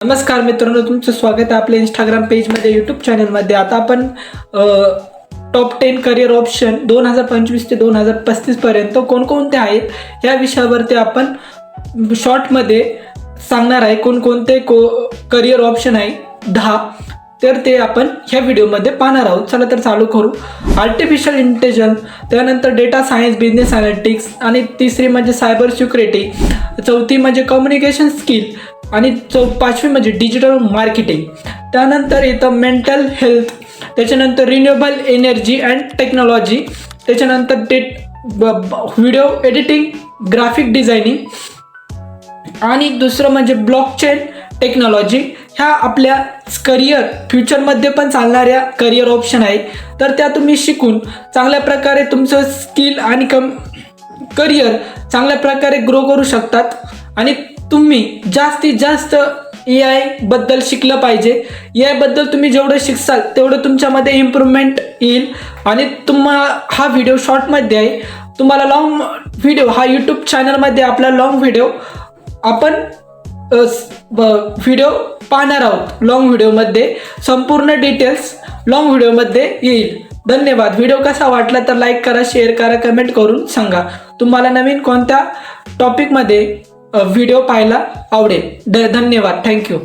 नमस्कार मित्रांनो तुमचं स्वागत आहे आपल्या इंस्टाग्राम पेजमध्ये यूट्यूब चॅनलमध्ये आता आपण टॉप टेन करिअर ऑप्शन दोन हजार पंचवीस ते दोन हजार पस्तीसपर्यंत कोणकोणते आहेत या विषयावरती आपण शॉर्टमध्ये सांगणार आहे कोणकोणते को करिअर ऑप्शन आहे दहा. तर ते आपण ह्या व्हिडिओमध्ये पाहणार आहोत. चला तर चालू करू. आर्टिफिशियल इंटेलिजन्स त्यानंतर डेटा सायन्स बिझनेस अनालिटिक्स आणि तिसरी म्हणजे सायबर सिक्युरिटी चौथी म्हणजे कम्युनिकेशन स्किल आणि चौ पाचवी म्हणजे डिजिटल मार्केटिंग त्यानंतर येतं मेंटल हेल्थ त्याच्यानंतर रिन्युएबल एनर्जी अँड टेक्नॉलॉजी त्याच्यानंतर डेट व्हिडिओ एडिटिंग ग्राफिक डिझायनिंग आणि दुसरं म्हणजे ब्लॉकचेन टेक्नॉलॉजी ह्या आपल्या करिअर फ्युचरमध्ये पण चालणाऱ्या करिअर ऑप्शन आहे. तर त्या तुम्ही शिकून चांगल्या प्रकारे तुमचं स्किल आणि कम करिअर चांगल्या प्रकारे ग्रो करू शकतात. आणि तुम्ही जास्तीत जास्त ए आयबद्दल शिकलं पाहिजे. ए आयबद्दल तुम्ही जेवढं शिकसाल तेवढं तुमच्यामध्ये इम्प्रूव्हमेंट येईल. आणि तुम्हाला हा व्हिडिओ शॉर्टमध्ये आहे. तुम्हाला लॉंग व्हिडिओ हा यूट्यूब चॅनलमध्ये आपला लॉंग व्हिडिओ आपण व्हिडिओ पाहणार आहोत. लॉंग व्हिडिओमध्ये संपूर्ण डिटेल्स लॉंग व्हिडिओमध्ये येईल. धन्यवाद. व्हिडिओ कसा वाटला तर लाईक करा शेअर करा कमेंट करून सांगा. तुम्हाला नवीन कोणत्या टॉपिकमध्ये व्हिडिओ पाहायला आवडेल. ध धन्यवाद. थँक्यू